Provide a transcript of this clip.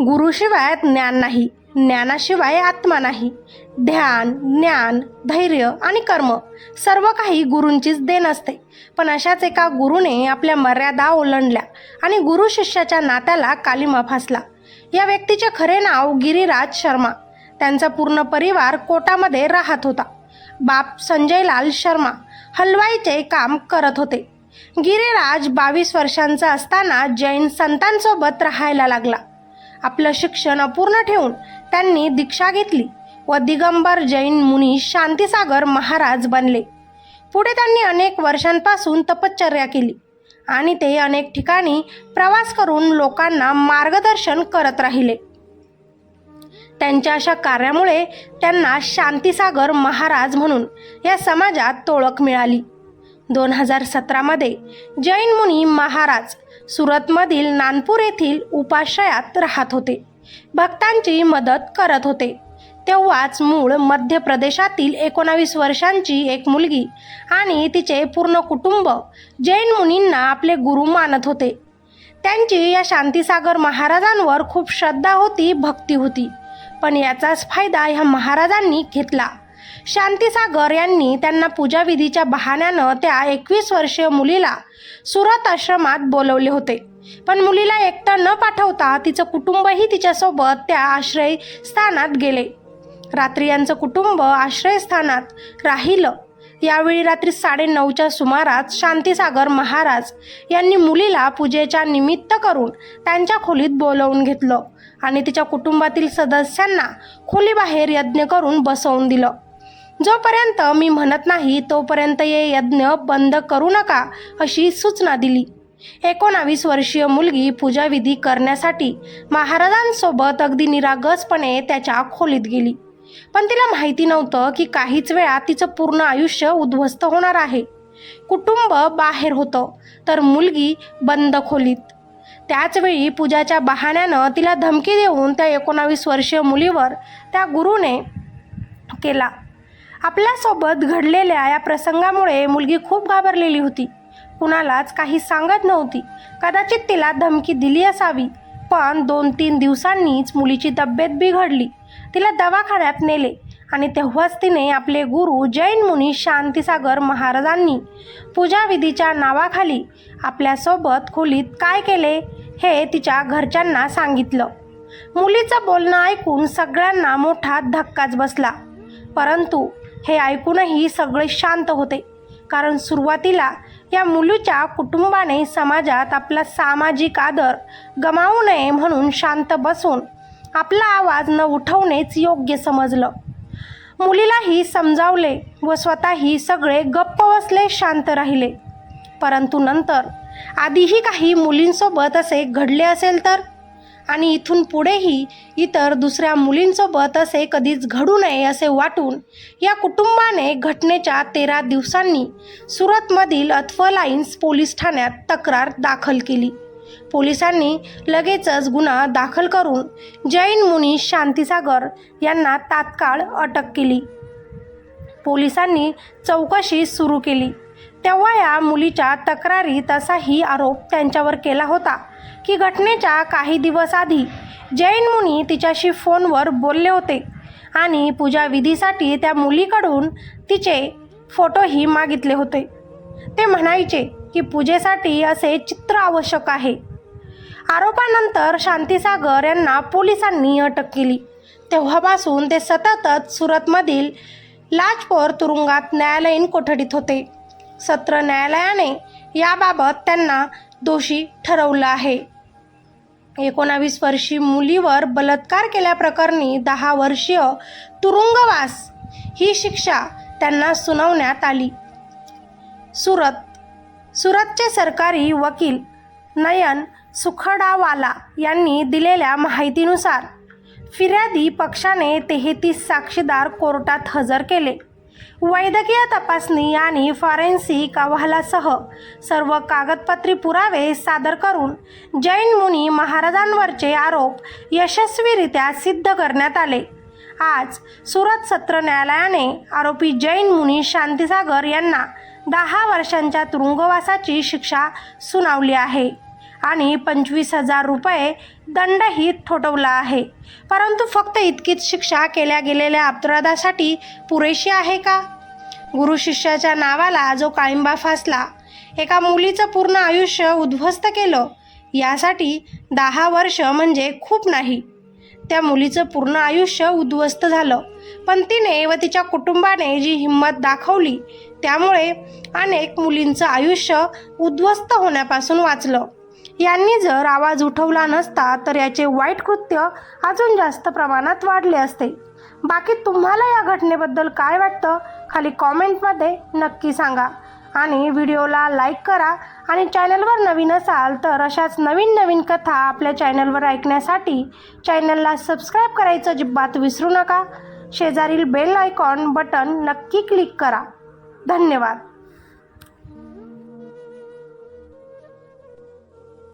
गुरुशिवाय ज्ञान नाही ज्ञानाशिवाय आत्मा नाही. ध्यान ज्ञान धैर्य आणि कर्म सर्व काही गुरूंचीच देण असते. पण अशाच एका गुरुने आपल्या मर्यादा ओलांडल्या आणि गुरु शिष्याच्या नात्याला कालिमा फासला. या व्यक्तीचे खरे नाव गिरीराज शर्मा. त्यांचा पूर्ण परिवार कोटामध्ये राहत होता. बाप संजयलाल शर्मा हलवाईचे काम करत होते. गिरिराज बावीस वर्षांचा असताना जैन संतांसोबत राहायला लागला. आपलं शिक्षण अपूर्ण ठेवून त्यांनी दीक्षा घेतली व दिगंबर जैन मुनी शांतीसागर महाराज बनले. पुढे त्यांनी अनेक वर्षांपासून तपश्चर्या केली आणि ते अनेक ठिकाणी प्रवास करून लोकांना मार्गदर्शन करत राहिले. त्यांच्या अशा कार्यामुळे त्यांना शांतीसागर महाराज म्हणून या समाजात ओळख मिळाली. दोन हजार सतरामध्ये जैन मुनी महाराज सुरतमधील नानपूर येथील उपाश्रयात राहत होते. भक्तांची मदत करत होते. तेव्हाच मूळ मध्य प्रदेशातील एकोणावीस वर्षांची एक मुलगी आणि तिचे पूर्ण कुटुंब जैन मुनींना आपले गुरु मानत होते. त्यांची या शांतीसागर महाराजांवर खूप श्रद्धा होती भक्ती होती. पण याचाच फायदा ह्या महाराजांनी घेतला. शांतीसागर यांनी त्यांना पूजाविधीच्या बहाण्यानं त्या एकवीस वर्षीय मुलीला सुरत आश्रमात बोलवले होते. पण मुलीला एकटं न पाठवता तिचं कुटुंबही तिच्यासोबत त्या आश्रयस्थानात गेले. रात्री यांचं कुटुंब आश्रयस्थानात राहिलं. यावेळी रात्री साडेनऊच्या सुमारास शांतीसागर महाराज यांनी मुलीला पूजेच्या निमित्त करून त्यांच्या खोलीत बोलवून घेतलं आणि तिच्या कुटुंबातील सदस्यांना खोलीबाहेर यज्ञ करून बसवून दिलं. जोपर्यंत मी म्हणत नाही तोपर्यंत हे यज्ञ बंद करू नका अशी सूचना दिली. एकोणावीस वर्षीय मुलगी पूजाविधी करण्यासाठी महाराजांसोबत अगदी निरागसपणे त्याच्या खोलीत गेली. पण तिला माहिती नव्हतं की काहीच वेळा तिचं पूर्ण आयुष्य उद्ध्वस्त होणार आहे. कुटुंब बाहेर होतं तर मुलगी बंद खोलीत. त्याचवेळी पूजाच्या बहाण्यानं तिला धमकी देऊन त्या एकोणावीस वर्षीय मुलीवर त्या गुरुने केला. आपल्यासोबत घडलेल्या या प्रसंगामुळे मुलगी खूप घाबरलेली होती. कुणालाच काही सांगत नव्हती. कदाचित तिला धमकी दिली असावी पण दोन तीन दिवसांनीच मुलीची तब्येत बिघडली. तिला दवाखान्यात नेले आणि तेव्हाच तिने आपले गुरु जैन मुनी शांतीसागर महाराजांनी पूजाविधीच्या नावाखाली आपल्यासोबत खोलीत काय केले हे तिच्या घरच्यांना सांगितलं. मुलीचं बोलणं ऐकून सगळ्यांना मोठा धक्काच बसला. परंतु हे ऐकूनही सगळे शांत होते. कारण सुरुवातीला या मुलीच्या कुटुंबाने समाजात आपला सामाजिक आदर गमावू नये म्हणून शांत बसून आपला आवाज न उठवणेच योग्य समजलं. मुलीलाही समजावले व स्वतःही सगळे गप्प बसले शांत राहिले. परंतु नंतर आधीही काही मुलींसोबत असे घडले असेल तर? आणि इथून पुढेही इतर दुसऱ्या मुलींसोबत असे कधीच घडू नये असे वाटून या कुटुंबाने घटनेच्या तेरा दिवसांनी सुरतमधील अथफलाईन्स पोलीस ठाण्यात तक्रार दाखल केली. पोलिसांनी लगेचच गुन्हा दाखल करून जैन मुनी शांतीसागर यांना तात्काळ अटक केली. पोलिसांनी चौकशी सुरू केली. तेव्हा या मुलीच्या तक्रारीत असाही आरोप त्यांच्यावर केला होता. की घटनेच्या काही दिवस आधी जैन मुनी तिच्याशी फोनवर बोलले होते आणि पूजाविधीसाठी त्या मुलीकडून तिचे फोटोही मागितले होते. ते म्हणायचे की पूजेसाठी असे चित्र आवश्यक आहे. आरोपानंतर शांतीसागर यांना पोलिसांनी अटक केली. तेव्हापासून ते सततच सुरतमधील लाजपोर तुरुंगात न्यायालयीन कोठडीत होते. सत्र न्यायालयाने याबाबत त्यांना दोषी ठरवलं आहे. एकोणावीस वर्षी मुलीवर बलात्कार केल्याप्रकरणी दहा वर्षीय तुरुंगवास ही शिक्षा त्यांना सुनावण्यात आली. सुरत सुरतचे सरकारी वकील नयन सुखडावाला यांनी दिलेल्या माहितीनुसार फिर्यादी पक्षाने तेहतीस साक्षीदार कोर्टात हजर केले. वैद्यकीय तपासणी आणि फॉरेन्सिक अहवालासह सर्व कागदपत्री पुरावे सादर करून जैन मुनी महाराजांवरचे आरोप यशस्वीरित्या सिद्ध करण्यात आले. आज सुरत सत्र न्यायालयाने आरोपी जैन मुनी शांतीसागर यांना दहा वर्षांच्या तुरुंगवासाची शिक्षा सुनावली आहे. आणि पंचवीस हजार रुपये दंडही ठोठवला आहे. परंतु फक्त इतकीच शिक्षा केल्या गेलेल्या अपराधासाठी पुरेशी आहे का? गुरु शिष्याच्या नावाला जो काळिंबा फासला एका मुलीचं पूर्ण आयुष्य उद्ध्वस्त केलं यासाठी दहा वर्ष म्हणजे खूप नाही. त्या मुलीचं पूर्ण आयुष्य उद्ध्वस्त झालं पण तिने व तिच्या कुटुंबाने जी हिंमत दाखवली त्यामुळे अनेक मुलींचं आयुष्य उद्ध्वस्त होण्यापासून वाचलं. यांनी जर आवाज उठवला नसता तर याचे वाईट कृत्य अजून जास्त प्रमाणात वाढले असते. बाकी तुम्हाला या घटनेबद्दल काय वाटतं? खाली कॉमेंटमध्ये नक्की सांगा. आणि व्हिडिओला लाईक करा आणि चॅनलवर नवीन असाल तर अशाच नवीन नवीन कथा आपल्या चॅनलवर ऐकण्यासाठी चॅनलला सबस्क्राईब करायचं अजिबात विसरू नका. शेजारील बेल आयकॉन बटन नक्की क्लिक करा. धन्यवाद.